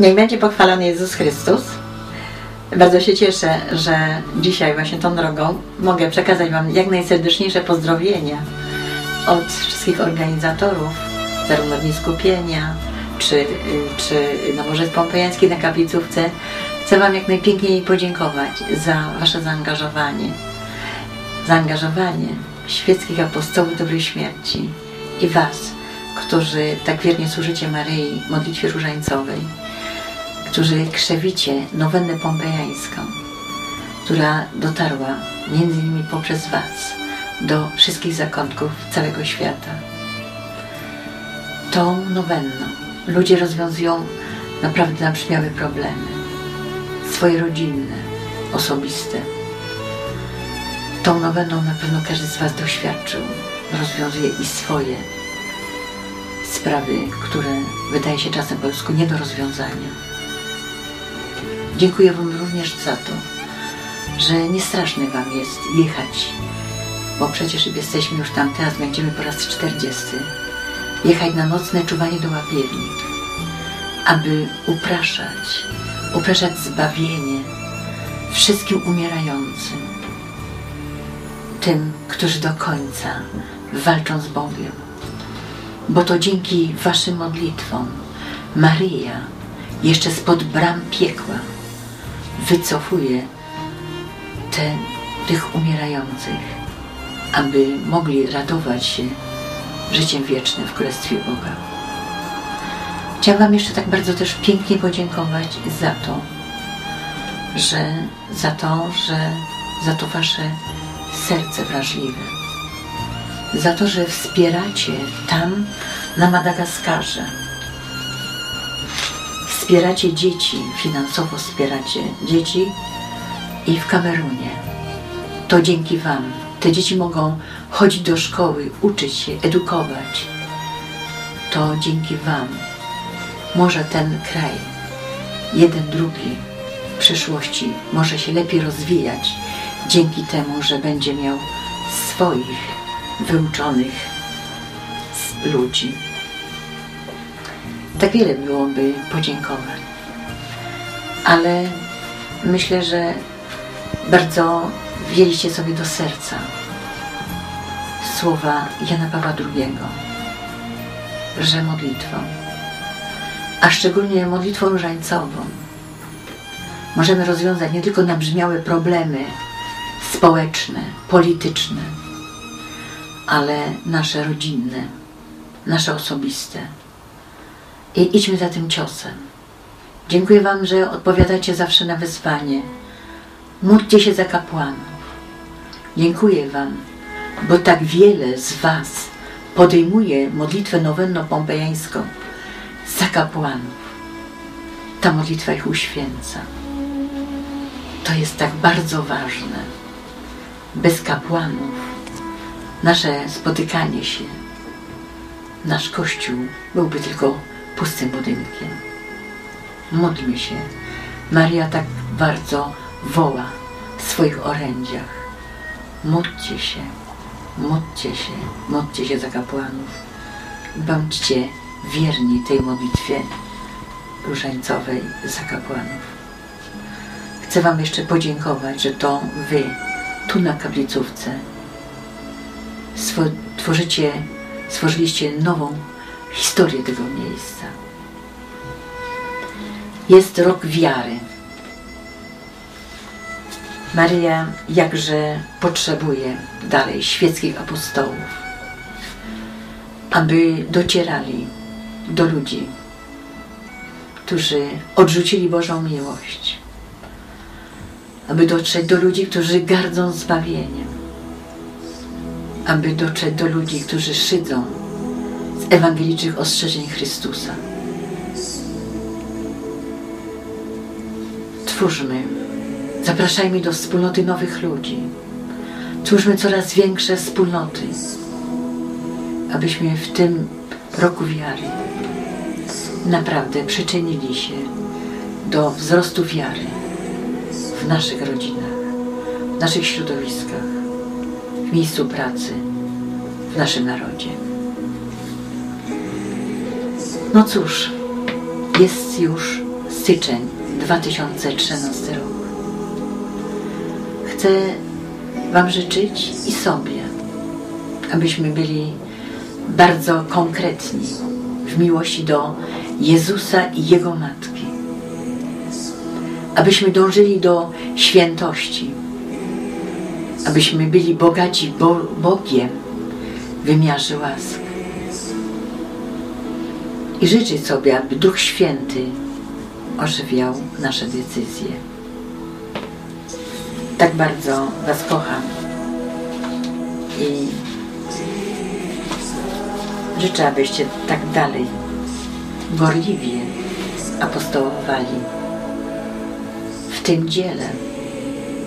Niech będzie pochwalony Jezus Chrystus. Bardzo się cieszę, że dzisiaj właśnie tą drogą mogę przekazać Wam jak najserdeczniejsze pozdrowienia od wszystkich organizatorów, zarówno Dni Skupienia, czy, czy Nabożeństw Pompejańskich na Kaplicówce. Chcę Wam jak najpiękniej podziękować za Wasze zaangażowanie. Zaangażowanie świeckich apostołów dobrej śmierci i Was, którzy tak wiernie służycie Maryi, modlitwie różańcowej, którzy krzewicie nowennę pompejańską, która dotarła między innymi poprzez Was do wszystkich zakątków całego świata. Tą nowenną ludzie rozwiązują naprawdę nabrzmiałe problemy, swoje rodzinne, osobiste. Tą nowenną na pewno każdy z Was doświadczył, rozwiązuje i swoje sprawy, które wydaje się czasem po prostu nie do rozwiązania. Dziękuję Wam również za to, że nie straszne Wam jest jechać, bo przecież jesteśmy już tam, teraz będziemy po raz 40, jechać na nocne czuwanie do łapiewni, aby upraszać, upraszać zbawienie wszystkim umierającym, tym, którzy do końca walczą z Bogiem. Bo to dzięki Waszym modlitwom Maryja jeszcze spod bram piekła wycofuje te, tych umierających, aby mogli radować się życiem wiecznym w Królestwie Boga. Chciałam jeszcze tak bardzo też pięknie podziękować za to, że za to, że za to Wasze serce wrażliwe, za to, że wspieracie tam na Madagaskarze, wspieracie dzieci, finansowo wspieracie dzieci i w Kamerunie. To dzięki Wam. Te dzieci mogą chodzić do szkoły, uczyć się, edukować. To dzięki Wam. Może ten kraj, jeden, drugi w przyszłości może się lepiej rozwijać dzięki temu, że będzie miał swoich wyuczonych ludzi. Tak wiele byłoby podziękowań. Ale myślę, że bardzo wzięliście sobie do serca słowa Jana Pawła II, że modlitwą, a szczególnie modlitwą różańcową, możemy rozwiązać nie tylko nabrzmiałe problemy społeczne, polityczne, ale nasze rodzinne, nasze osobiste i idźmy za tym ciosem. Dziękuję Wam, że odpowiadacie zawsze na wyzwanie. Módlcie się za kapłanów. Dziękuję Wam, bo tak wiele z Was podejmuje modlitwę nowenno-pompejańską za kapłanów. Ta modlitwa ich uświęca. To jest tak bardzo ważne. Bez kapłanów nasze spotykanie się, nasz Kościół byłby tylko pustym budynkiem. Módlmy się. Maria tak bardzo woła w swoich orędziach. Módlcie się, módlcie się, módlcie się za kapłanów. Bądźcie wierni tej modlitwie różańcowej za kapłanów. Chcę Wam jeszcze podziękować, że to Wy tu na kaplicówce tworzycie, stworzyliście nową historię tego miejsca. Jest rok wiary. Maryja jakże potrzebuje dalej świeckich apostołów, aby docierali do ludzi, którzy odrzucili Bożą miłość, aby dotrzeć do ludzi, którzy gardzą zbawieniem, aby dotrzeć do ludzi, którzy szydzą ewangelicznych ostrzeżeń Chrystusa. Twórzmy, zapraszajmy do wspólnoty nowych ludzi. Twórzmy coraz większe wspólnoty, abyśmy w tym roku wiary naprawdę przyczynili się do wzrostu wiary w naszych rodzinach, w naszych środowiskach, w miejscu pracy, w naszym narodzie. No cóż, jest już styczeń 2013 rok. Chcę Wam życzyć i sobie, abyśmy byli bardzo konkretni w miłości do Jezusa i Jego Matki. Abyśmy dążyli do świętości, abyśmy byli bogaci Bo Bogiem w wymiarze łask. I życzyć sobie, aby Duch Święty ożywiał nasze decyzje. Tak bardzo Was kocham i życzę, abyście tak dalej gorliwie apostołowali w tym dziele,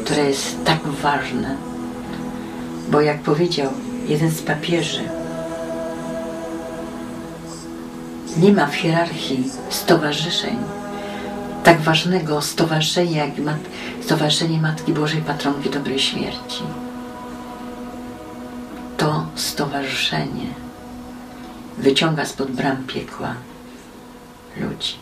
które jest tak ważne, bo jak powiedział jeden z papieży, nie ma w hierarchii stowarzyszeń tak ważnego stowarzyszenia jak mat Stowarzyszenie Matki Bożej Patronki Dobrej Śmierci. To stowarzyszenie wyciąga spod bram piekła ludzi.